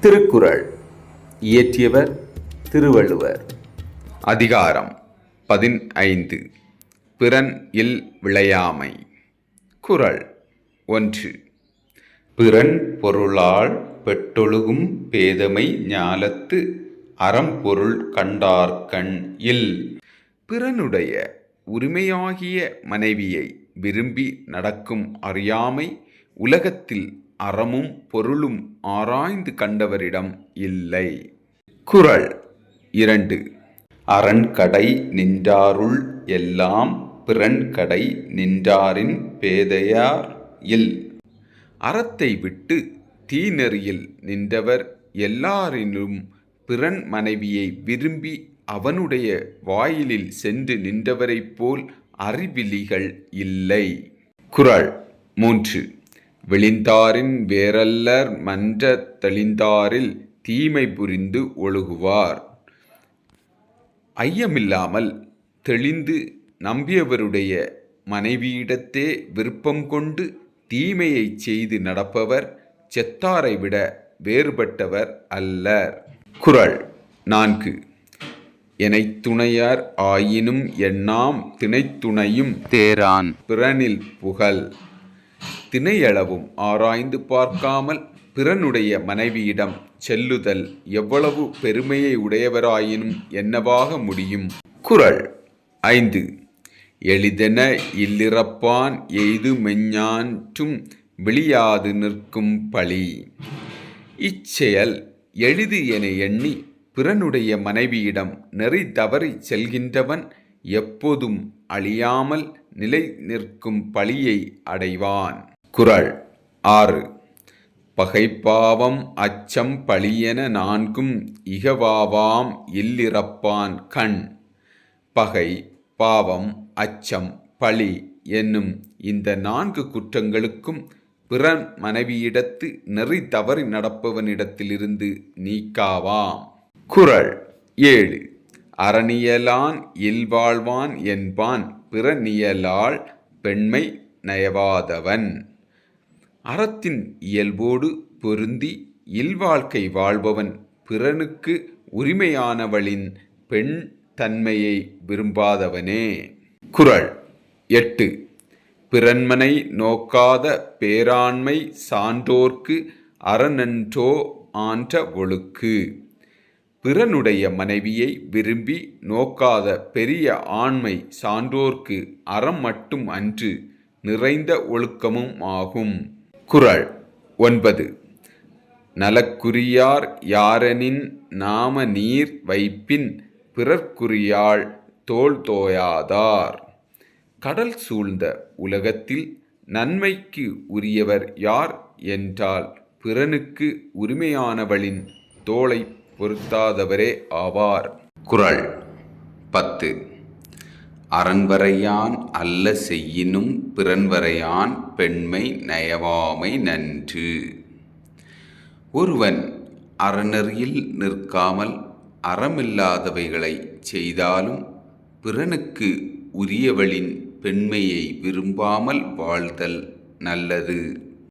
திருக்குறள். இயற்றியவர் திருவள்ளுவர். அதிகாரம் பதினைந்து. பிறன் இல் விளையாமை. குறள் ஒன்று. பிறன் பொருளால் பெட்டொழுகும் பேதமை ஞாலத்து அறம்பொருள் கண்டார்கண் இல். பிறனுடைய உரிமையாகிய மனைவியை விரும்பி நடக்கும் அறியாமை உலகத்தில் அறமும் பொருளும் ஆராய்ந்து கண்டவரிடம் இல்லை. குறள் இரண்டு. அரண்கடை நின்றாருள் எல்லாம் பிறன்கடை நின்றாரின் பேதையார் இல். அறத்தை விட்டு தீநெறியில் நின்றவர் எல்லாரிலும் பிறன் மனைவியை விரும்பி அவனுடைய வாயிலில் சென்று நின்றவரைப் போல் அறிவிலிகள் இல்லை. குறள் மூன்று. விழிந்தாரின் வேறல்லர் மன்ற தெளிந்தாரில் தீமை புரிந்து ஒழுகுவார். ஐயமில்லாமல் தெளிந்து நம்பியவருடைய மனைவியிடத்தே விருப்பம் கொண்டு தீமையைச் செய்து நடப்பவர் செத்தாரை விட வேறுபட்டவர் அல்லர். குறள் நான்கு. எனைத் துணையார் ஆயினும் எண்ணாம் திணைத்துணையும் தேரான். பிறனில் புகழ். தினையளவும் ஆராய்ந்து பார்க்காமல் பிறனுடைய மனைவியிடம் செல்லுதல் எவ்வளவு பெருமையை உடையவராயினும் என்னவாக முடியும்? குரல் ஐந்து. எளிதென இல்லிறப்பான் எய்து மெஞ்ஞான்றும் விழியாது நிற்கும் பழி. இச்செயல் எளிது என எண்ணி பிறனுடைய மனைவியிடம் நெறி தவறி செல்கின்றவன் எப்போதும் அழியாமல் நிலை நிற்கும் பழியை அடைவான். குறள். ஆறு. பகைப்பாவம் அச்சம் பழியென நான்கும் இகவாவாம் இல்லிறப்பான் கண். பகை பாவம் அச்சம் பழி என்னும் இந்த நான்கு குற்றங்களுக்கும் பிறன் மனைவியிடத்து நெறி தவறி நடப்பவனிடத்திலிருந்து நீக்காவாம். குறள். ஏழு. அறநியலான் இல்வாழ்வான் என்பான் பிறனியலால் பெண்மை நயவாதவன். அறத்தின் இயல்போடு பொருந்தி இல்வாழ்க்கை வாழ்பவன் பிறனுக்கு உரிமையானவளின் பெண் தன்மையை விரும்பாதவனே. குரல் எட்டு. பிறன்மனை நோக்காத பேராண்மை சான்றோர்க்கு அறநன்றோ ஆன்ற ஒழுக்கு. பிறனுடைய மனைவியை விரும்பி நோக்காத பெரிய ஆண்மை சான்றோர்க்கு அறம் மட்டும் அன்று நிறைந்த ஒழுக்கமும் ஆகும். குறள். ஒன்பது. நலக்குரியார் யாரெனின் நாம நீர் வைப்பின் பிறர்க்குரியாள் தோல் தோயாதார். கடல் சூழ்ந்த உலகத்தில் நன்மைக்கு உரியவர் யார் என்றால் பிறனுக்கு உரிமையானவளின் தோளை பொருத்தாதவரே ஆவார். குறள். பத்து. அரண்வரையான் அல்ல செய்யினும் பிறன்வரையான் பெண்மை நயவாமை நன்று. ஒருவன் அறநெறியில் நிற்காமல் அறமில்லாதவைகளை செய்தாலும் பிறனுக்கு உரியவளின் பெண்மையை விரும்பாமல் வாழ்தல் நல்லது.